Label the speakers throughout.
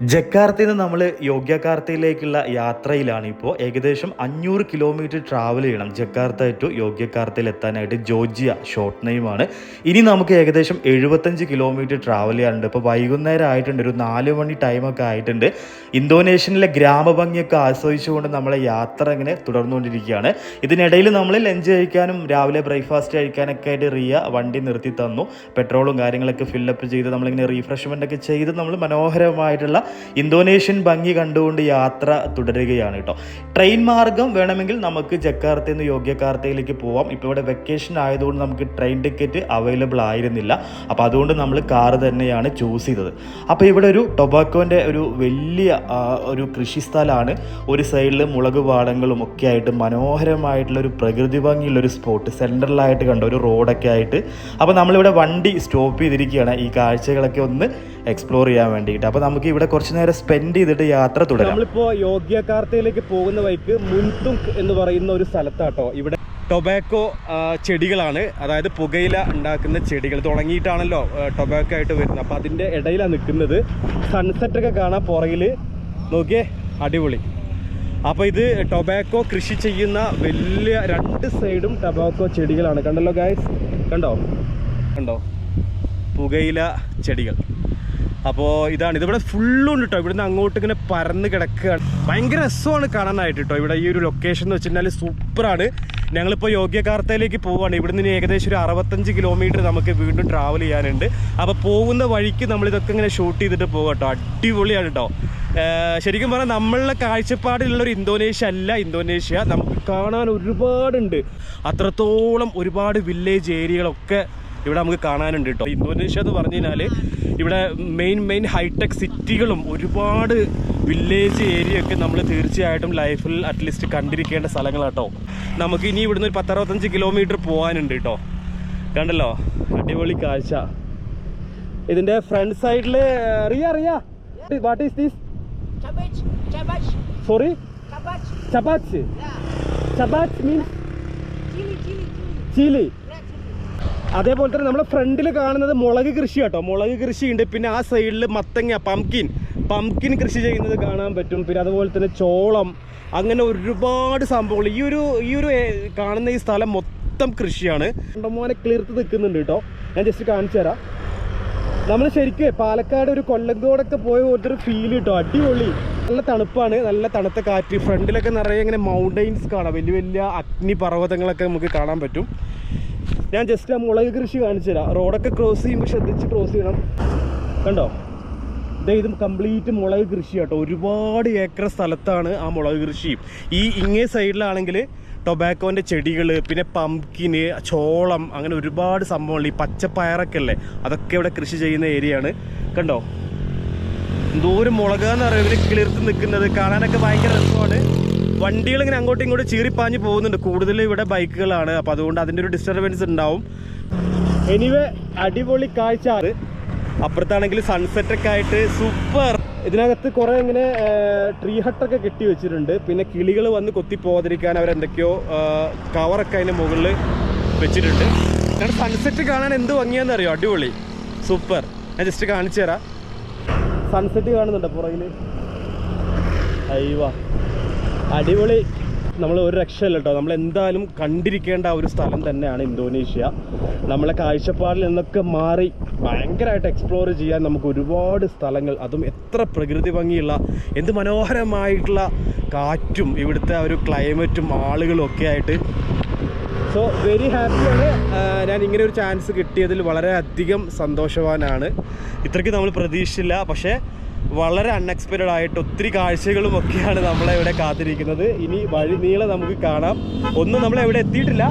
Speaker 1: ജക്കാർത്തയിൽ നിന്ന് നമ്മൾ യോഗ്യകാർത്തയിലേക്കുള്ള യാത്രയിലാണ് ഇപ്പോൾ ഏകദേശം അഞ്ഞൂറ് കിലോമീറ്റർ ട്രാവൽ ചെയ്യണം ജക്കാർത്ത ടു യോഗ്യകാർത്തയിൽ എത്താനായിട്ട് ജോർജിയ ഷോർട്ട് നെയിമാണ് ഇനി നമുക്ക് ഏകദേശം എഴുപത്തഞ്ച് കിലോമീറ്റർ ട്രാവൽ ചെയ്യാനുണ്ട്. ഇപ്പോൾ വൈകുന്നേരം ആയിട്ടുണ്ട് ഒരു നാല് മണി ടൈമൊക്കെ ആയിട്ടുണ്ട്. ഇന്തോനേഷ്യനിലെ ഗ്രാമഭംഗിയൊക്കെ ആസ്വദിച്ചുകൊണ്ട് നമ്മളെ യാത്ര ഇങ്ങനെ തുടർന്നുകൊണ്ടിരിക്കുകയാണ്. ഇതിനിടയിൽ നമ്മൾ ലഞ്ച് കഴിക്കാനും രാവിലെ ബ്രേക്ക്ഫാസ്റ്റ് കഴിക്കാനൊക്കെ ആയിട്ട് റിയ വണ്ടി നിർത്തി തന്നു. പെട്രോളും കാര്യങ്ങളൊക്കെ ഫില്ലപ്പ് ചെയ്ത് നമ്മളിങ്ങനെ റീഫ്രഷ്മെന്റ് ഒക്കെ ചെയ്ത് നമ്മൾ മനോഹരമായിട്ടുള്ള ഇന്തോനേഷ്യൻ ഭംഗി കണ്ടുകൊണ്ട് യാത്ര തുടരുകയാണ് കേട്ടോ. ട്രെയിൻ മാർഗം വേണമെങ്കിൽ നമുക്ക് ജക്കാർത്തയിൽ നിന്ന് യോഗ്യകാർത്തയിലേക്ക് പോവാം. ഇപ്പോൾ ഇവിടെ വെക്കേഷൻ ആയതുകൊണ്ട് നമുക്ക് ട്രെയിൻ ടിക്കറ്റ് അവൈലബിൾ ആയിരുന്നില്ല. അപ്പോൾ അതുകൊണ്ട് നമ്മൾ കാറ് തന്നെയാണ് ചൂസ് ചെയ്തത്. അപ്പോൾ ഇവിടെ ഒരു ടൊബാക്കോന്റെ ഒരു വലിയ ഒരു കൃഷി സ്ഥലമാണ്. ഒരു സൈഡിൽ മുളക് പാടങ്ങളും ഒക്കെ ആയിട്ട് മനോഹരമായിട്ടുള്ള ഒരു പ്രകൃതി ഭംഗിയുള്ള ഒരു സ്പോട്ട് സെൻട്രലായിട്ട് കണ്ട ഒരു റോഡൊക്കെ ആയിട്ട്. അപ്പോൾ നമ്മളിവിടെ വണ്ടി സ്റ്റോപ്പ് ചെയ്തിരിക്കുകയാണ്. ഈ കാഴ്ചകളൊക്കെ ഒന്ന് എക്സ്പ്ലോർ ചെയ്യാൻ വേണ്ടിയിട്ട്. അപ്പോൾ നമുക്ക് ഇവിടെ കുറച്ച് നേരം സ്പെൻഡ് ചെയ്തിട്ട് യാത്ര തുടരാം.
Speaker 2: നമ്മളിപ്പോ യോഗ്യകാർത്തയിലേക്ക് പോകുന്ന വഴിക്ക് മുൻതുങ്ക് എന്ന് പറയുന്ന ഒരു സ്ഥലത്താട്ടോ. ഇവിടെ ടൊബാക്കോ ചെടികളാണ്. അതായത് പുകയില ഉണ്ടാക്കുന്ന ചെടികൾ. തുടങ്ങിയിട്ടാണല്ലോ ടൊബാക്കോ ആയിട്ട് വരുന്നത്. അപ്പോൾ അതിന്റെ ഇടയിലാണ് നിൽക്കുന്നത്. സൺസെറ്റ് ഒക്കെ കാണാൻ പുറകിൽ നോക്കിയേ അടിപൊളി. അപ്പോൾ ഇത് ടൊബാക്കോ കൃഷി ചെയ്യുന്ന വലിയ രണ്ട് സൈഡും ടൊബാക്കോ ചെടികളാണ്. കണ്ടല്ലോ ഗായ്സ് കണ്ടോ? കണ്ടോ? പുകയില ചെടികൾ. അപ്പോൾ ഇതാണ്. ഇതിവിടെ ഫുള്ളും ഉണ്ട് കേട്ടോ ഇവിടുന്ന് അങ്ങോട്ട് ഇങ്ങനെ പരന്ന് കിടക്കുകയാണ്. ഭയങ്കര രസമാണ് കാണാനായിട്ട് കേട്ടോ ഇവിടെ ഈ ഒരു ലൊക്കേഷൻ എന്ന് വെച്ചിട്ടുണ്ടെങ്കിൽ സൂപ്പറാണ് ഞങ്ങളിപ്പോൾ യോഗ്യകാർത്തയിലേക്ക് പോവുകയാണ് ഇവിടുന്ന് ഇനി ഏകദേശം ഒരു അറുപത്തഞ്ച് കിലോമീറ്റർ നമുക്ക് വീണ്ടും ട്രാവൽ ചെയ്യാനുണ്ട്. അപ്പോൾ പോകുന്ന വഴിക്ക് നമ്മളിതൊക്കെ ഇങ്ങനെ ഷൂട്ട് ചെയ്തിട്ട് പോകും കേട്ടോ അടിപൊളിയാണ് കേട്ടോ ശരിക്കും പറഞ്ഞാൽ നമ്മളുടെ കാഴ്ചപ്പാടിലുള്ള ഒരു ഇന്തോനേഷ്യ അല്ല ഇന്തോനേഷ്യ. നമുക്ക് കാണാൻ ഒരുപാടുണ്ട്. അത്രത്തോളം ഒരുപാട് വില്ലേജ് ഏരിയകളൊക്കെ ഇവിടെ നമുക്ക് കാണാനുണ്ട് കേട്ടോ ഇന്തോനേഷ്യ എന്ന് പറഞ്ഞു കഴിഞ്ഞാൽ ഇവിടെ മെയിൻ മെയിൻ ഹൈടെക് സിറ്റികളും ഒരുപാട് വില്ലേജ് ഏരിയ ഒക്കെ നമ്മൾ തീർച്ചയായിട്ടും ലൈഫിൽ അറ്റ്ലീസ്റ്റ് കണ്ടിരിക്കേണ്ട സ്ഥലങ്ങളാട്ടോ നമുക്ക് ഇനി ഇവിടുന്ന് ഒരു പത്തറുപത്തഞ്ച് കിലോമീറ്റർ പോകാനുണ്ട് കേട്ടോ കണ്ടല്ലോ? അടിപൊളി കാഴ്ച. ഇതിന്റെ ഫ്രണ്ട് സൈഡിൽ അറിയാ അറിയാ വാട്ട് ഈസ് ദീസ് സോറി ചപാച്ച്. ചപാച്ച് മീൻസ് ചീലി. അതേപോലെ തന്നെ നമ്മുടെ ഫ്രണ്ടിൽ കാണുന്നത് മുളക് കൃഷി കേട്ടോ. മുളക് കൃഷിയുണ്ട്. പിന്നെ ആ സൈഡിൽ മത്തങ്ങ പംകിൻ പംകിൻ കൃഷി ചെയ്യുന്നത് കാണാൻ പറ്റും. പിന്നെ അതുപോലെ തന്നെ ചോളം. അങ്ങനെ ഒരുപാട് സംഭവങ്ങൾ. ഈ ഒരു ഈ ഒരു കാണുന്ന ഈ സ്ഥലം മൊത്തം കൃഷിയാണ്. കണ്ടമോനെ കിളിർത്ത് നിൽക്കുന്നുണ്ട് കേട്ടോ. ഞാൻ ജസ്റ്റ് കാണിച്ചു തരാം. നമ്മൾ ശരിക്കും പാലക്കാട് ഒരു കൊല്ലങ്കോടൊക്കെ പോയ പോലത്തെ ഒരു ഫീൽ കിട്ടും. അടിപൊളി. നല്ല തണുപ്പാണ്. നല്ല തണുത്ത കാറ്റ്. ഫ്രണ്ടിലൊക്കെ നിറയെ ഇങ്ങനെ മൗണ്ടൈൻസ് കാണാം. വലിയ വലിയ അഗ്നിപർവതങ്ങളൊക്കെ നമുക്ക് കാണാൻ പറ്റും. ഞാൻ ജസ്റ്റ് ആ മുളക് കൃഷി കാണിച്ചു തരാം. റോഡൊക്കെ ക്രോസ് ചെയ്യുമ്പോൾ ശ്രദ്ധിച്ച് ക്രോസ് ചെയ്യണം. കണ്ടോ? ഇത് കംപ്ലീറ്റ് മുളക് കൃഷി കേട്ടോ ഒരുപാട് ഏക്കർ സ്ഥലത്താണ് ആ മുളക് കൃഷി. ഈ ഇങ്ങേ സൈഡിലാണെങ്കിൽ ടൊബാക്കോന്റെ ചെടികൾ പിന്നെ പംകിന് ചോളം അങ്ങനെ ഒരുപാട് സംഭവങ്ങൾ. ഈ പച്ചപ്പയറൊക്കെ അല്ലേ? അതൊക്കെ ഇവിടെ കൃഷി ചെയ്യുന്ന ഏരിയയാണ് കണ്ടോ? എന്തോരം മുളകാന്ന് പറയുന്നത് ഇവർ കിളിർത്ത് നിൽക്കുന്നത്. കാണാനൊക്കെ ഭയങ്കര രസമാണ്. വണ്ടികൾ ഇങ്ങനെ അങ്ങോട്ടും ഇങ്ങോട്ടും ചീറിപ്പാഞ്ഞ് പോകുന്നുണ്ട്. കൂടുതലും ഇവിടെ ബൈക്കുകളാണ്. അപ്പോൾ അതുകൊണ്ട് അതിന്റെ ഒരു ഡിസ്റ്റർബൻസ് ഉണ്ടാവും. എനിവേ അടിപൊളി കാഴ്ച. അപ്പുറത്താണെങ്കിൽ സൺസെറ്റ് ഒക്കെ ആയിട്ട് സൂപ്പർ ഇതിനകത്ത് കുറേ ഇങ്ങനെ ട്രീ ഹട്ടൊക്കെ കെട്ടി വെച്ചിട്ടുണ്ട്. പിന്നെ കിളികൾ വന്ന് കൊത്തി പോകാതിരിക്കാൻ അവരെന്തൊക്കെയോ കവറൊക്കെ അതിന്റെ മുകളിൽ വെച്ചിട്ടുണ്ട്. കാരണം സൺസെറ്റ് കാണാൻ എന്ത് ഭംഗിയാന്ന് അറിയോ? അടിപൊളി. സൂപ്പർ ഞാൻ ജസ്റ്റ് കാണിച്ചു തരാം സൺസെറ്റ് കാണുന്നുണ്ടോ പുറകിൽ അയ്യവാ അടിപൊളി. നമ്മൾ ഒരു രക്ഷയില്ല കേട്ടോ നമ്മൾ എന്തായാലും കണ്ടിരിക്കേണ്ട ഒരു സ്ഥലം തന്നെയാണ് ഇന്തോനേഷ്യ. നമ്മളെ കാഴ്ചപ്പാടിൽ നിന്നൊക്കെ മാറി ഭയങ്കരമായിട്ട് എക്സ്പ്ലോർ ചെയ്യാൻ നമുക്ക് ഒരുപാട് സ്ഥലങ്ങൾ അതും എത്ര പ്രകൃതി ഭംഗിയുള്ള എന്ത് മനോഹരമായിട്ടുള്ള കാറ്റും ഇവിടുത്തെ ഒരു ക്ലൈമറ്റും ആളുകളും ഒക്കെ ആയിട്ട്. സോ വെരി ഹാപ്പിയാണ് ഞാൻ ഇങ്ങനെ ഒരു ചാൻസ് കിട്ടിയതിൽ വളരെയധികം സന്തോഷവാനാണ്. ഇത്രയ്ക്ക് നമ്മൾ പ്രതീക്ഷിച്ചില്ല. പക്ഷേ വളരെ അൺഎക്സ്പെക്റ്റഡ് ആയിട്ട് ഒത്തിരി കാഴ്ചകളും ഒക്കെയാണ് നമ്മളെ ഇവിടെ കാത്തിരിക്കുന്നത്. ഇനി വഴി നീളെ നമുക്ക് കാണാം. ഒന്നും നമ്മളെ എവിടെ എത്തിയിട്ടില്ല.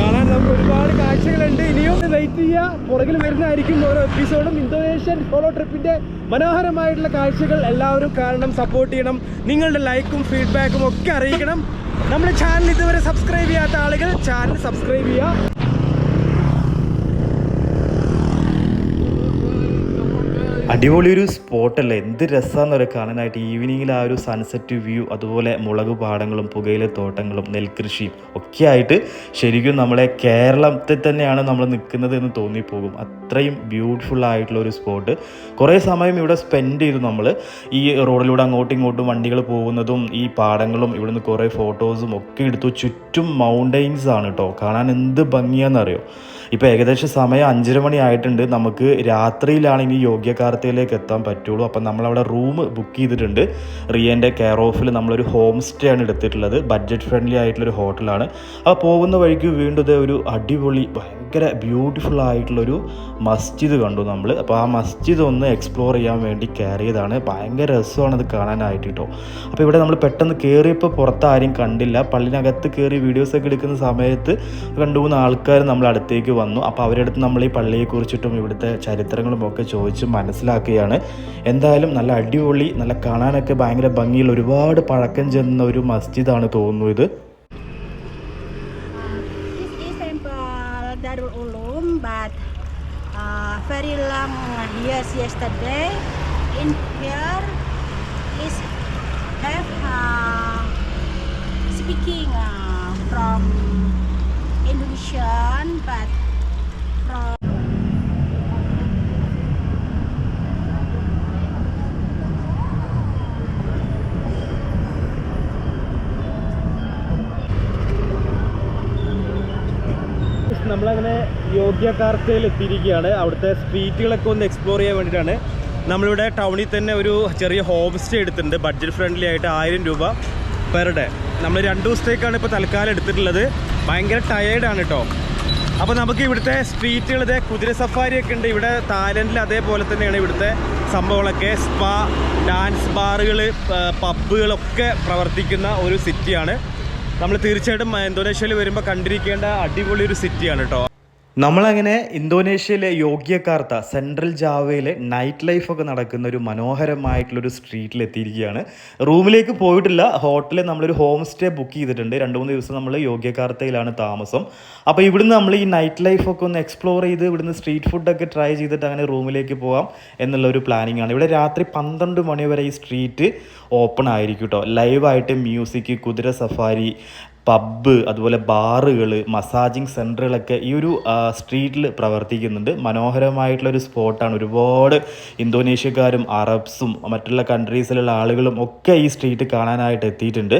Speaker 2: കാണാൻ നമുക്ക് ഒരുപാട് കാഴ്ചകളുണ്ട്. ഇനിയും വെയിറ്റ് ചെയ്യുക. പുറകിൽ വരുന്നതായിരിക്കും ഓരോ എപ്പിസോഡും ഇന്തോനേഷ്യൻ സോളോ ട്രിപ്പിന്റെ മനോഹരമായിട്ടുള്ള കാഴ്ചകൾ എല്ലാവരും കാരണം സപ്പോർട്ട് ചെയ്യണം. നിങ്ങളുടെ ലൈക്കും ഫീഡ്ബാക്കും ഒക്കെ അറിയിക്കണം. നമ്മുടെ ചാനൽ ഇതുവരെ സബ്സ്ക്രൈബ് ചെയ്യാത്ത ആളുകൾ ചാനൽ സബ്സ്ക്രൈബ് ചെയ്യുക.
Speaker 1: അടിപൊളി ഒരു സ്പോട്ടല്ലേ എന്ത് രസമാണെന്ന് പറയുക കാണാനായിട്ട് ഈവനിങ്ങിൽ ആ ഒരു സൺസെറ്റ് വ്യൂ അതുപോലെ മുളക് പാടങ്ങളും പുകയിലെ തോട്ടങ്ങളും നെൽകൃഷിയും ഒക്കെ ആയിട്ട് ശരിക്കും നമ്മളെ കേരളത്തിൽ തന്നെയാണ് നമ്മൾ നിൽക്കുന്നത് എന്ന് തോന്നിപ്പോകും. അത്രയും ബ്യൂട്ടിഫുൾ ആയിട്ടുള്ള ഒരു സ്പോട്ട് കുറേ സമയം ഇവിടെ സ്പെൻഡ് ചെയ്തു നമ്മൾ. ഈ റോഡിലൂടെ അങ്ങോട്ടും ഇങ്ങോട്ടും വണ്ടികൾ പോകുന്നതും ഈ പാടങ്ങളും ഇവിടുന്ന് കുറേ ഫോട്ടോസും ഒക്കെ എടുത്തു. ചുറ്റും മൗണ്ടെയിൻസ് ആണ് കേട്ടോ കാണാൻ എന്ത് ഭംഗിയാണെന്നറിയോ ഇപ്പോൾ ഏകദേശം സമയം അഞ്ചര മണി ആയിട്ടുണ്ട് നമുക്ക് രാത്രിയിലാണ് ഇനി യോഗ്യകാർത്തയിലേക്ക് എത്താൻ പറ്റുള്ളൂ. അപ്പം നമ്മളവിടെ റൂം ബുക്ക് ചെയ്തിട്ടുണ്ട്. റിയന്റെ കെയർ ഓഫിൽ നമ്മളൊരു ഹോം സ്റ്റേ ആണ് എടുത്തിട്ടുള്ളത്. ബഡ്ജറ്റ് ഫ്രണ്ട്ലി ആയിട്ടുള്ളൊരു ഹോട്ടലാണ് അപ്പോൾ പോകുന്ന വഴിക്ക് വീണ്ടും ഒരു അടിപൊളി ഭയങ്കര ബ്യൂട്ടിഫുൾ ആയിട്ടുള്ളൊരു മസ്ജിദ് കണ്ടു നമ്മൾ അപ്പോൾ ആ മസ്ജിദ് ഒന്ന് എക്സ്പ്ലോർ ചെയ്യാൻ വേണ്ടി കയറിയതാണ് ഭയങ്കര രസമാണ് അത് കാണാനായിട്ട് കേട്ടോ. അപ്പോൾ ഇവിടെ നമ്മൾ പെട്ടെന്ന് കയറിയപ്പോൾ പുറത്ത് ആരും കണ്ടില്ല. പള്ളിനകത്ത് കയറി വീഡിയോസൊക്കെ എടുക്കുന്ന സമയത്ത് രണ്ട് മൂന്ന് ആൾക്കാർ നമ്മൾ അടുത്തേക്ക് വന്നു. അപ്പോൾ അവരുടെ അടുത്ത് നമ്മൾ ഈ പള്ളിയെക്കുറിച്ചിട്ടും ഇവിടുത്തെ ചരിത്രങ്ങളും ഒക്കെ ചോദിച്ച് മനസ്സിലാക്കുകയാണ്. എന്തായാലും നല്ല അടിപൊളി നല്ല കാണാനൊക്കെ ഭയങ്കര ഭംഗിയുള്ള ഒരുപാട് പഴക്കം ചെന്ന ഒരു മസ്ജിദാണ് തോന്നുന്നു ഇത്.
Speaker 3: Very long years yesterday. In here is have uh, speaking uh, from Indonesian, but
Speaker 2: യോഗ്യകാർത്തയിൽ എത്തിയിരിക്കുകയാണ് അവിടുത്തെ സ്ട്രീറ്റുകളൊക്കെ ഒന്ന് എക്സ്പ്ലോർ ചെയ്യാൻ വേണ്ടിയിട്ടാണ്. നമ്മളിവിടെ ടൗണിൽ തന്നെ ഒരു ചെറിയ ഹോം സ്റ്റേ എടുത്തിട്ടുണ്ട്. ബഡ്ജറ്റ് ഫ്രണ്ട്ലി ആയിട്ട് ആയിരം രൂപ പെർ ഡേ നമ്മൾ രണ്ട് ദിവസത്തേക്കാണ് ഇപ്പോൾ തൽക്കാലം എടുത്തിട്ടുള്ളത്. ഭയങ്കര ടയേർഡാണ് കേട്ടോ അപ്പോൾ നമുക്ക് ഇവിടുത്തെ സ്ട്രീറ്റുകൾ ഇതേ കുതിര സഫാരിയൊക്കെ ഉണ്ട്. ഇവിടെ തായ്ലൻഡിൽ അതേപോലെ തന്നെയാണ് ഇവിടുത്തെ സംഭവങ്ങളൊക്കെ. സ്പാ ഡാൻസ് ബാറുകൾ പബ്ബുകളൊക്കെ പ്രവർത്തിക്കുന്ന ഒരു സിറ്റിയാണ് നമ്മൾ തീർച്ചയായിട്ടും ഇന്തോനേഷ്യയിൽ വരുമ്പോൾ കണ്ടിരിക്കേണ്ട അടിപൊളി ഒരു സിറ്റിയാണ് കേട്ടോ
Speaker 1: നമ്മളങ്ങനെ ഇന്തോനേഷ്യയിലെ യോഗ്യകാർത്ത സെൻട്രൽ ജാവയിലെ നൈറ്റ് ലൈഫൊക്കെ നടക്കുന്ന ഒരു മനോഹരമായിട്ടുള്ളൊരു സ്ട്രീറ്റിൽ എത്തിയിരിക്കുകയാണ് റൂമിലേക്ക് പോയിട്ടില്ല. ഹോട്ടലിൽ നമ്മളൊരു ഹോം സ്റ്റേ ബുക്ക് ചെയ്തിട്ടുണ്ട്. രണ്ട് മൂന്ന് ദിവസം നമ്മൾ യോഗ്യകാർത്തയിലാണ് താമസം. അപ്പോൾ ഇവിടുന്ന് നമ്മൾ ഈ നൈറ്റ് ലൈഫൊക്കെ ഒന്ന് എക്സ്പ്ലോർ ചെയ്ത് ഇവിടുന്ന് സ്ട്രീറ്റ് ഫുഡൊക്കെ ട്രൈ ചെയ്തിട്ട് അങ്ങനെ റൂമിലേക്ക് പോകാം എന്നുള്ള ഒരു പ്ലാനിങ് ആണ്. ഇവിടെ രാത്രി പന്ത്രണ്ട് മണി വരെ ഈ സ്ട്രീറ്റ് ഓപ്പൺ ആയിരിക്കും കേട്ടോ ലൈവായിട്ട് മ്യൂസിക് കുതിര സഫാരി പബ്ബ് അതുപോലെ ബാറുകൾ മസാജിങ് സെന്ററുകളൊക്കെ ഈ ഒരു സ്ട്രീറ്റിൽ പ്രവർത്തിക്കുന്നുണ്ട്. മനോഹരമായിട്ടുള്ളൊരു സ്പോട്ടാണ് ഒരുപാട് ഇന്തോനേഷ്യക്കാരും അറബ്സും മറ്റുള്ള കൺട്രീസിലുള്ള ആളുകളും ഒക്കെ ഈ സ്ട്രീറ്റ് കാണാനായിട്ട് എത്തിയിട്ടുണ്ട്.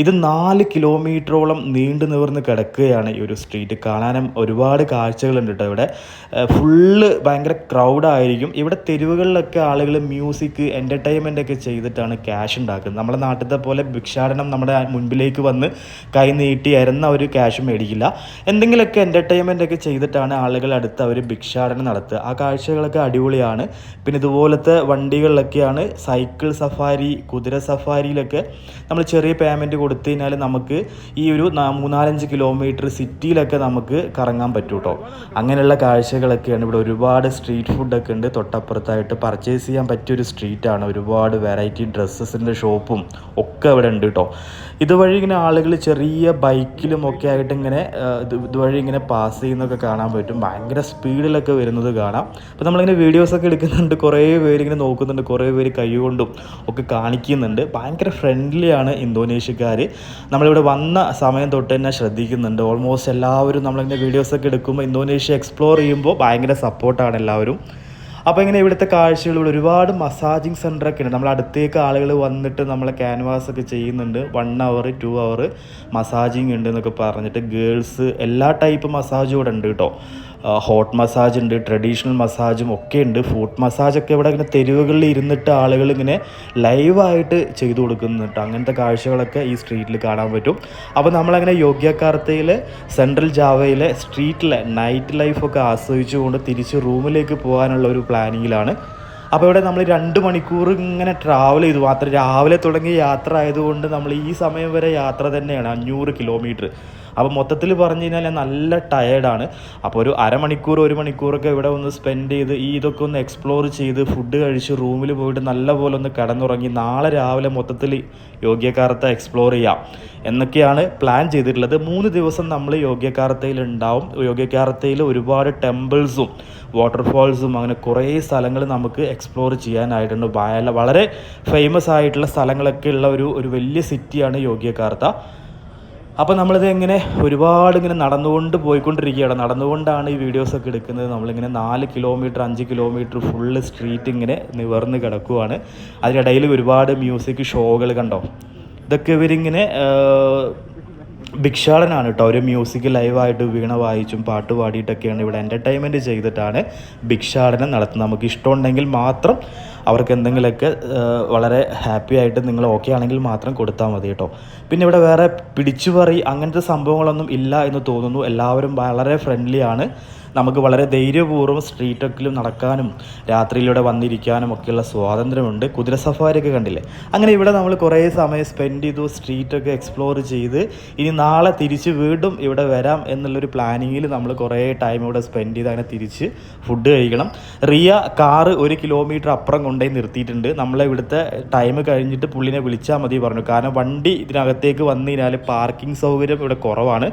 Speaker 1: ഇത് നാല് കിലോമീറ്ററോളം നീണ്ടു നിവർന്ന് കിടക്കുകയാണ് ഈ ഒരു സ്ട്രീറ്റ് കാണാനും ഒരുപാട് കാഴ്ചകളുണ്ട് കേട്ടോ ഇവിടെ. ഫുള്ള് ഭയങ്കര ക്രൗഡായിരിക്കും ഇവിടെ തെരുവുകളിലൊക്കെ ആളുകൾ മ്യൂസിക് എന്റർടൈൻമെന്റ് ഒക്കെ ചെയ്തിട്ടാണ് ക്യാഷ് ഉണ്ടാക്കുന്നത്. നമ്മുടെ നാട്ടിലത്തെ പോലെ ഭിക്ഷാടനം നമ്മുടെ മുൻപിലേക്ക് വന്ന് കൈ നീട്ടി ഇരന്ന ഒരു ക്യാഷ് മേടിക്കില്ല. എന്തെങ്കിലുമൊക്കെ എന്റർടൈൻമെന്റ് ഒക്കെ ചെയ്തിട്ടാണ് ആളുകൾ അടുത്ത് അവർ ഭിക്ഷാടനം നടത്തുക. ആ കാഴ്ചകളൊക്കെ അടിപൊളിയാണ്. പിന്നെ ഇതുപോലത്തെ വണ്ടികളിലൊക്കെയാണ് സൈക്കിൾ സഫാരി കുതിര സഫാരിയിലൊക്കെ നമ്മൾ ചെറിയ പേയ്മെന്റ് കൊടുത്തു കഴിഞ്ഞാൽ നമുക്ക് ഈ ഒരു മൂന്നാലഞ്ച് കിലോമീറ്റർ സിറ്റിയിലൊക്കെ നമുക്ക് കറങ്ങാൻ പറ്റും കേട്ടോ അങ്ങനെയുള്ള കാഴ്ചകളൊക്കെയാണ് ഇവിടെ ഒരുപാട് സ്ട്രീറ്റ് ഫുഡൊക്കെ ഉണ്ട്. തൊട്ടപ്പുറത്തായിട്ട് പർച്ചേസ് ചെയ്യാൻ പറ്റിയൊരു സ്ട്രീറ്റാണ് ഒരുപാട് വെറൈറ്റി ഡ്രസ്സസിന്റെ ഷോപ്പും ഒക്കെ ഇവിടെ ഉണ്ട് കേട്ടോ ഇതുവഴി ഇങ്ങനെ ആളുകൾ ചെറിയ ബൈക്കിലും ഒക്കെ ആയിട്ട് ഇങ്ങനെ ഇത് ഇതുവഴി ഇങ്ങനെ പാസ് ചെയ്യുന്നൊക്കെ കാണാൻ പറ്റും. ഭയങ്കര സ്പീഡിലൊക്കെ വരുന്നത് കാണാം. അപ്പോൾ നമ്മളിങ്ങനെ വീഡിയോസൊക്കെ എടുക്കുന്നുണ്ട്. കുറേ പേര് ഇങ്ങനെ നോക്കുന്നുണ്ട്. കുറേ പേര് കൈകൊണ്ടും ഒക്കെ കാണിക്കുന്നുണ്ട്. ഭയങ്കര ഫ്രണ്ട്ലിയാണ് ഇന്തോനേഷ്യക്കാർ നമ്മളിവിടെ വന്ന സമയം തൊട്ട് തന്നെ ശ്രദ്ധിക്കുന്നുണ്ട്. ഓൾമോസ്റ്റ് എല്ലാവരും നമ്മളിങ്ങനെ വീഡിയോസൊക്കെ എടുക്കുമ്പോൾ ഇന്തോനേഷ്യ എക്സ്പ്ലോർ ചെയ്യുമ്പോൾ ഭയങ്കര സപ്പോർട്ടാണ് എല്ലാവരും. അപ്പോൾ ഇങ്ങനെ ഇവിടുത്തെ കാഴ്ചകളിൽ ഒരുപാട് മസാജിങ് സെന്ററൊക്കെ ഉണ്ട്. നമ്മൾ അടുത്തേക്ക് ആളുകൾ വന്നിട്ട് നമ്മളെ ക്യാൻവാസ് ഒക്കെ ചെയ്യുന്നുണ്ട്. One hour two hour massaging ഉണ്ട് എന്നൊക്കെ പറഞ്ഞിട്ട് ഗേൾസ് എല്ലാ ടൈപ്പ് മസാജും ഇവിടെ ഉണ്ട് കേട്ടോ. ഹോട്ട് മസാജ് ഉണ്ട് ട്രഡീഷണൽ മസാജും ഒക്കെ ഉണ്ട്. ഫുഡ് മസാജൊക്കെ ഇവിടെ ഇങ്ങനെ തെരുവുകളിൽ ഇരുന്നിട്ട് ആളുകൾ ഇങ്ങനെ ലൈവായിട്ട് ചെയ്തു കൊടുക്കുന്നുണ്ട് അങ്ങനത്തെ കാഴ്ചകളൊക്കെ ഈ സ്ട്രീറ്റിൽ കാണാൻ പറ്റും. അപ്പോൾ നമ്മളങ്ങനെ യോഗ്യകാർത്തയിൽ സെൻട്രൽ ജാവയിലെ സ്ട്രീറ്റിലെ നൈറ്റ് ലൈഫൊക്കെ ആസ്വദിച്ചുകൊണ്ട് തിരിച്ച് റൂമിലേക്ക് പോകാനുള്ള ഒരു പ്ലാനിങ്ങിലാണ് അപ്പോൾ ഇവിടെ നമ്മൾ രണ്ട് മണിക്കൂർ ഇങ്ങനെ ട്രാവൽ ചെയ്തു. മാത്രം രാവിലെ തുടങ്ങിയ യാത്ര ആയതുകൊണ്ട് നമ്മൾ ഈ സമയം വരെ യാത്ര തന്നെയാണ്. അഞ്ഞൂറ് കിലോമീറ്റർ അപ്പോൾ മൊത്തത്തിൽ പറഞ്ഞു കഴിഞ്ഞാൽ ഞാൻ നല്ല ടയേർഡാണ് അപ്പോൾ ഒരു അരമണിക്കൂർ ഒരു മണിക്കൂറൊക്കെ ഇവിടെ ഒന്ന് സ്പെൻഡ് ചെയ്ത് ഈ ഇതൊക്കെ ഒന്ന് എക്സ്പ്ലോർ ചെയ്ത് ഫുഡ് കഴിച്ച് റൂമിൽ പോയിട്ട് നല്ലപോലെ ഒന്ന് കിടന്നുറങ്ങി നാളെ രാവിലെ മൊത്തത്തിൽ യോഗ്യകാർത്ത എക്സ്പ്ലോർ ചെയ്യാം എന്നൊക്കെയാണ് പ്ലാൻ ചെയ്തിട്ടുള്ളത്. മൂന്ന് ദിവസം നമ്മൾ യോഗ്യകാർത്തയിൽ ഉണ്ടാവും. യോഗ്യകാർത്തയിൽ ഒരുപാട് ടെമ്പിൾസും വാട്ടർഫാൾസും അങ്ങനെ കുറേ സ്ഥലങ്ങൾ നമുക്ക് എക്സ്പ്ലോർ ചെയ്യാനായിട്ടുണ്ട്. വളരെ ഫേമസ് ആയിട്ടുള്ള സ്ഥലങ്ങളൊക്കെ ഉള്ള ഒരു ഒരു വലിയ സിറ്റിയാണ് യോഗ്യകാർത്ത അപ്പോൾ നമ്മളിത് എങ്ങനെ ഒരുപാട് ഇങ്ങനെ നടന്നുകൊണ്ട് പോയിക്കൊണ്ടിരിക്കുകയാണ്. നടന്നുകൊണ്ടാണ് ഈ വീഡിയോസ് ഒക്കെ എടുക്കുന്നത്. നമ്മളിങ്ങനെ നാല് കിലോമീറ്റർ അഞ്ച് കിലോമീറ്റർ ഫുള്ള് സ്ട്രീറ്റ് ഇങ്ങനെ നിവർന്ന് കിടക്കുവാണ്. അതിനിടയിൽ ഒരുപാട് മ്യൂസിക് ഷോകൾ കണ്ടോ? ഇതൊക്കെ ഇവരിങ്ങനെ ഭിക്ഷാടനാണ് കേട്ടോ. ഒരു മ്യൂസിക് ലൈവായിട്ട് വീണ വായിച്ചും പാട്ട് പാടിയിട്ടൊക്കെയാണ് ഇവിടെ എന്റർടൈൻമെന്റ് ചെയ്തിട്ടാണ് ഭിക്ഷാടനം നടത്തുന്നത്. നമുക്ക് ഇഷ്ടമുണ്ടെങ്കിൽ മാത്രം അവർക്ക് എന്തെങ്കിലുമൊക്കെ വളരെ ഹാപ്പി ആയിട്ട് നിങ്ങൾ ഓക്കെ ആണെങ്കിൽ മാത്രം കൊടുത്താൽ മതി കേട്ടോ. പിന്നെ ഇവിടെ വേറെ പിടിച്ചുപറി അങ്ങനത്തെ സംഭവങ്ങളൊന്നും ഇല്ല എന്ന് തോന്നുന്നു. എല്ലാവരും വളരെ ഫ്രണ്ട്ലി ആണ്. നമുക്ക് വളരെ ധൈര്യപൂർവം സ്ട്രീറ്റൊക്കിലും നടക്കാനും രാത്രിയിലൂടെ വന്നിരിക്കാനും ഒക്കെയുള്ള സ്വാതന്ത്ര്യമുണ്ട്. കുതിര സഫാരിയൊക്കെ കണ്ടില്ലേ? അങ്ങനെ ഇവിടെ നമ്മൾ കുറേ സമയം സ്പെൻഡ് ചെയ്തു സ്ട്രീറ്റൊക്കെ എക്സ്പ്ലോർ ചെയ്ത്. ഇനി നാളെ തിരിച്ച് വീണ്ടും ഇവിടെ വരാം എന്നുള്ളൊരു പ്ലാനിങ്ങിൽ നമ്മൾ കുറേ ടൈം ഇവിടെ സ്പെൻഡ് ചെയ്ത് അങ്ങനെ തിരിച്ച് ഫുഡ് കഴിക്കണം. റിയ കാറ് ഒരു കിലോമീറ്റർ അപ്പുറം കൊണ്ടുപോയി നിർത്തിയിട്ടുണ്ട്. നമ്മളെ ഇവിടുത്തെ ടൈം കഴിഞ്ഞിട്ട് പുള്ളിനെ വിളിച്ചാൽ മതി പറഞ്ഞു. കാരണം വണ്ടി ഇതിനകത്തേക്ക് വന്നു കഴിഞ്ഞാൽ പാർക്കിംഗ് സൗകര്യം ഇവിടെ കുറവാണ്.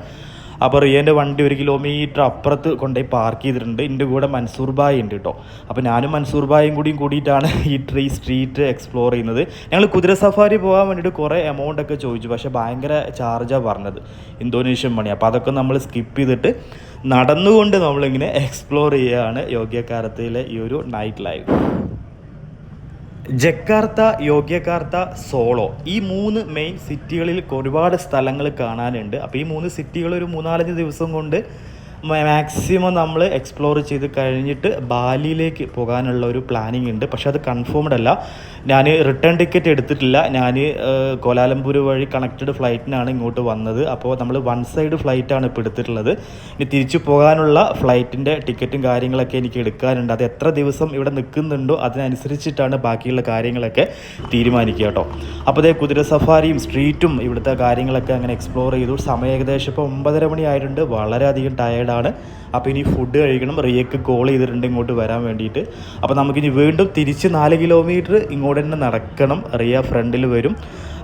Speaker 1: അപ്പോൾ റിയന്റെ വണ്ടി ഒരു കിലോമീറ്റർ അപ്പുറത്ത് കൊണ്ടുപോയി പാർക്ക് ചെയ്തിട്ടുണ്ട്. എന്റെ കൂടെ മൻസൂർ ബായ് ഉണ്ട് കേട്ടോ അപ്പോൾ ഞാനും മൻസൂർ ബായും കൂടിയും കൂടിയിട്ടാണ് ഈ ട്രീ സ്ട്രീറ്റ് എക്സ്പ്ലോർ ചെയ്യുന്നത്. ഞങ്ങൾ കുതിര സഫാരി പോകാൻ വേണ്ടിയിട്ട് കുറേ എമൗണ്ട് ഒക്കെ ചോദിച്ചു. പക്ഷേ ഭയങ്കര ചാർജാണ് പറഞ്ഞത്. ഇന്തോനേഷ്യൻ മണി അപ്പോൾ അതൊക്കെ നമ്മൾ സ്കിപ്പ് ചെയ്തിട്ട് നടന്നുകൊണ്ട് നമ്മളിങ്ങനെ എക്സ്പ്ലോർ ചെയ്യുകയാണ് യോഗ്യക്കാരത്തിലെ ഈ ഒരു night life Jakarta Yogyakarta solo ഈ മൂന്ന് മെയിൻ സിറ്റികളിൽ ഒരുപാട് സ്ഥലങ്ങൾ കാണാനുണ്ട്. അപ്പോൾ ഈ മൂന്ന് സിറ്റികൾ ഒരു മൂന്നാലഞ്ച് ദിവസം കൊണ്ട് മാക്സിമം നമ്മൾ എക്സ്പ്ലോർ ചെയ്ത് കഴിഞ്ഞിട്ട് ബാലിയിലേക്ക് പോകാനുള്ള ഒരു പ്ലാനിങ് ഉണ്ട്. പക്ഷേ അത് കൺഫേംഡ് അല്ല. ഞാൻ റിട്ടേൺ ടിക്കറ്റ് എടുത്തിട്ടില്ല. ഞാൻ കോലാലംപൂർ വഴി കണക്റ്റഡ് ഫ്ലൈറ്റിനാണ് ഇങ്ങോട്ട് വന്നത്. അപ്പോൾ നമ്മൾ വൺ സൈഡ് ഫ്ലൈറ്റാണ് ഇപ്പോൾ എടുത്തിട്ടുള്ളത്. ഇനി തിരിച്ചു പോകാനുള്ള ഫ്ലൈറ്റിന്റെ ടിക്കറ്റും കാര്യങ്ങളൊക്കെ എനിക്ക് എടുക്കാനുണ്ട്. അത് എത്ര ദിവസം ഇവിടെ നിൽക്കുന്നുണ്ടോ അതിനനുസരിച്ചിട്ടാണ് ബാക്കിയുള്ള കാര്യങ്ങളൊക്കെ തീരുമാനിക്കുക കേട്ടോ. അപ്പോൾ അതേ കുതിര സഫാരിയും സ്ട്രീറ്റും ഇവിടുത്തെ കാര്യങ്ങളൊക്കെ അങ്ങനെ എക്സ്പ്ലോർ ചെയ്തു. സമയം ഏകദേശം ഇപ്പോൾ ഒമ്പതര മണി ആയിട്ടുണ്ട്. വളരെയധികം ടയേർഡാണ് അപ്പോൾ ഇനി ഫുഡ് കഴിക്കണം. റിയക്ക് കോൾ ചെയ്തിട്ടുണ്ട് ഇങ്ങോട്ട് വരാൻ വേണ്ടിയിട്ട്. അപ്പോൾ നമുക്കിനി വീണ്ടും തിരിച്ച് നാല് കിലോമീറ്റർ ഇങ്ങോട്ട് തന്നെ നടക്കണം. റിയ ഫ്രണ്ടിൽ വരും.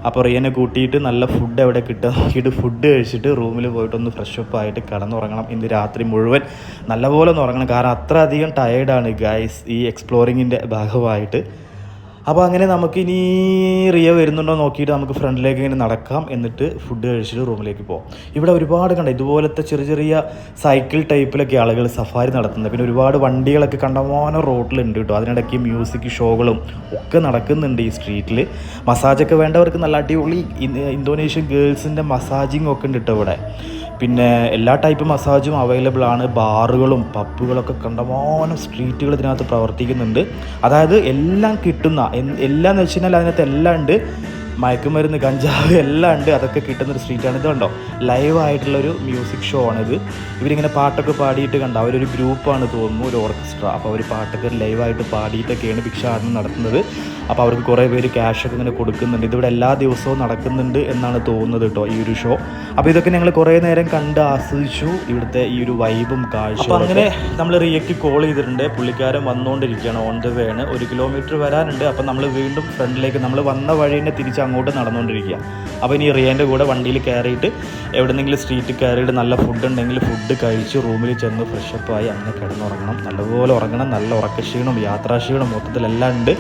Speaker 1: അപ്പോൾ റിയനെ കൂട്ടിയിട്ട് നല്ല ഫുഡ് എവിടെ കിട്ടുക നോക്കിയിട്ട് ഫുഡ് കഴിച്ചിട്ട് റൂമിൽ പോയിട്ടൊന്ന് ഫ്രഷ് അപ്പ് ആയിട്ട് കിടന്നുറങ്ങണം. ഇന്ന് രാത്രി മുഴുവൻ നല്ലപോലെ ഒന്ന് ഉറങ്ങണം. കാരണം അത്ര അധികം ടയേർഡാണ് ഗൈസ് ഈ എക്സ്പ്ലോറിങ്ങിന്റെ ഭാഗമായിട്ട്. അപ്പോൾ അങ്ങനെ നമുക്ക് ഇനി റിയ വരുന്നുണ്ടോ നോക്കിയിട്ട് നമുക്ക് ഫ്രണ്ടിലേക്ക് ഇങ്ങനെ നടക്കാം. എന്നിട്ട് ഫുഡ് കഴിച്ചിട്ട് റൂമിലേക്ക് പോകാം ഇവിടെ ഒരുപാട് കണ്ട ഇതുപോലത്തെ ചെറിയ ചെറിയ സൈക്കിൾ ടൈപ്പിലൊക്കെ ആളുകൾ സഫാരി നടത്തുന്നത് പിന്നെ ഒരുപാട് വണ്ടികളൊക്കെ കണ്ടമാനം റോഡിലുണ്ട് കേട്ടോ. അതിനിടയ്ക്ക് മ്യൂസിക് ഷോകളും ഒക്കെ നടക്കുന്നുണ്ട് ഈ സ്ട്രീറ്റിൽ മസാജൊക്കെ വേണ്ടവർക്ക് നല്ല അടിപൊളി ഇന്തോനേഷ്യൻ ഗേൾസിന്റെ മസാജിങ് ഒക്കെ ഉണ്ട് കേട്ടോ ഇവിടെ. പിന്നെ എല്ലാ ടൈപ്പ് മസാജും അവൈലബിൾ ആണ്. ബാറുകളും പപ്പുകളൊക്കെ കണ്ടമാനം സ്ട്രീറ്റുകൾ ഇതിനകത്ത് പ്രവർത്തിക്കുന്നുണ്ട്. അതായത് എല്ലാം കിട്ടുന്ന എൻ- എല്ലാം എന്ന് വെച്ച് കഴിഞ്ഞാൽ അതിനകത്ത് എല്ലാം ഉണ്ട്. മയക്കുമരുന്ന് കഞ്ചാവ് എല്ലാം ഉണ്ട്. അതൊക്കെ കിട്ടുന്ന ഒരു സ്ട്രീറ്റാണ് ഇതുണ്ടോ? കണ്ടോ ലൈവ് ആയിട്ടുള്ള ഒരു മ്യൂസിക് ഷോ ആണിത്. ഇവരിങ്ങനെ പാട്ടൊക്കെ പാടിയിട്ട് കണ്ടോ? അവരൊരു ഗ്രൂപ്പാണ് തോന്നുന്നു ഒരു ഓർക്കസ്ട്ര അപ്പോൾ അവർ പാട്ടൊക്കെ ലൈവായിട്ട് പാടിയിട്ടൊക്കെയാണ് ഭിക്ഷാടനം നടത്തുന്നത്. അപ്പോൾ അവർക്ക് കുറേ പേര് ക്യാഷൊക്കെ ഇങ്ങനെ കൊടുക്കുന്നുണ്ട്. ഇതിവിടെ എല്ലാ ദിവസവും നടക്കുന്നുണ്ട് എന്നാണ് തോന്നുന്നത് കേട്ടോ ഈ ഒരു ഷോ അപ്പോൾ ഇതൊക്കെ ഞങ്ങൾ കുറേ നേരം കണ്ട് ആസ്വദിച്ചു. ഇവിടുത്തെ ഈ ഒരു വൈബും കാഴ്ച അങ്ങനെ നമ്മൾ റിയക്ക് കോൾ ചെയ്തിട്ടുണ്ട്. പുള്ളിക്കാരൻ വന്നുകൊണ്ടിരിക്കുകയാണ് ഓൺ ദ വേ ആണ്. ഒരു കിലോമീറ്റർ വരാനുണ്ട്. അപ്പോൾ നമ്മൾ വീണ്ടും ഫ്രണ്ടിലേക്ക് നമ്മൾ വന്ന വഴി തന്നെ തിരിച്ച് അങ്ങോട്ട് നടന്നുകൊണ്ടിരിക്കുക. അപ്പോൾ ഇനി റിയന്റെ കൂടെ വണ്ടിയിൽ കയറിയിട്ട് എവിടെന്നെങ്കിലും സ്ട്രീറ്റിൽ കയറിയിട്ട് നല്ല ഫുഡ് ഉണ്ടെങ്കിൽ ഫുഡ് കഴിച്ച് റൂമിൽ ചെന്ന് ഫ്രഷപ്പായി അങ്ങനെ കിടന്നുറങ്ങണം. നല്ലപോലെ ഉറങ്ങണം. നല്ല ഉറക്കക്ഷീണം യാത്രാക്ഷീണം മൊത്തത്തിലെല്ലാം ഉണ്ട്.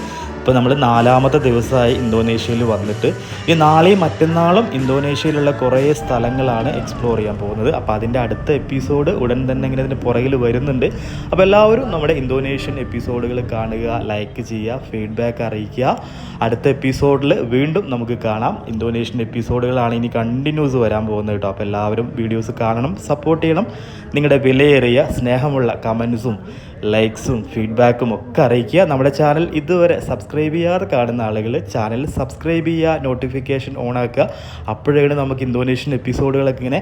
Speaker 1: ഇപ്പോൾ നമ്മൾ നാലാമത്തെ ദിവസമായി ഇന്തോനേഷ്യയിൽ വന്നിട്ട്. ഈ നാളെയും മറ്റന്നാളും ഇന്തോനേഷ്യയിലുള്ള കുറേ സ്ഥലങ്ങളാണ് എക്സ്പ്ലോർ ചെയ്യാൻ പോകുന്നത്. അപ്പോൾ അതിന്റെ അടുത്ത എപ്പിസോഡ് ഉടൻ തന്നെ ഇങ്ങനെ അതിന്റെ പുറകിൽ വരുന്നുണ്ട്. അപ്പോൾ എല്ലാവരും നമ്മുടെ ഇന്തോനേഷ്യൻ എപ്പിസോഡുകൾ കാണുക ലൈക്ക് ചെയ്യുക ഫീഡ്ബാക്ക് അറിയിക്കുക. അടുത്ത എപ്പിസോഡിൽ വീണ്ടും നമുക്ക് കാണാം. ഇന്തോനേഷ്യൻ എപ്പിസോഡുകളാണ് ഇനി കണ്ടിന്യൂസ് വരാൻ പോകുന്നത് കേട്ടോ. അപ്പോൾ എല്ലാവരും വീഡിയോസ് കാണണം സപ്പോർട്ട് ചെയ്യണം. നിങ്ങളുടെ വിലയേറിയ സ്നേഹമുള്ള കമൻസും ലൈക്സും ഫീഡ്ബാക്കും ഒക്കെ അറിയിക്കുക. നമ്മുടെ ചാനൽ ഇതുവരെ സബ്സ്ക്രൈബ് ചെയ്യാതെ കാണുന്ന ആളുകൾ ചാനൽ സബ്സ്ക്രൈബ് ചെയ്യുക നോട്ടിഫിക്കേഷൻ ഓൺ ആക്കുക. അപ്പോഴാണ് നമുക്ക് ഇന്തോനേഷ്യൻ എപ്പിസോഡുകളൊക്കെ ഇങ്ങനെ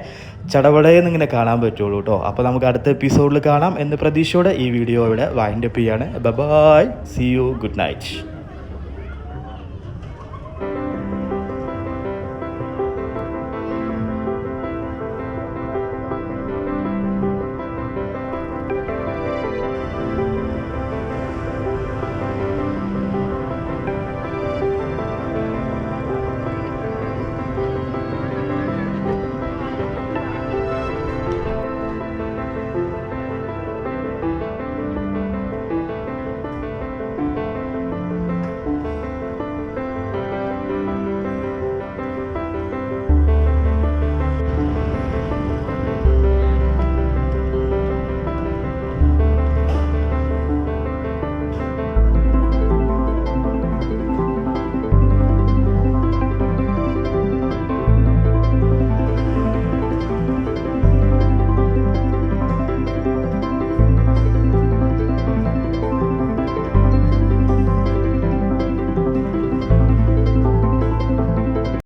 Speaker 1: ചടപടയെന്ന് ഇങ്ങനെ കാണാൻ പറ്റുള്ളൂ കേട്ടോ അപ്പോൾ നമുക്ക് അടുത്ത എപ്പിസോഡിൽ കാണാം. എന്ന് പ്രതീക്ഷയോടെ ഈ വീഡിയോ ഇവിടെ വൈൻഡപ്പ് ചെയ്യാണ്. Bye bye see you good night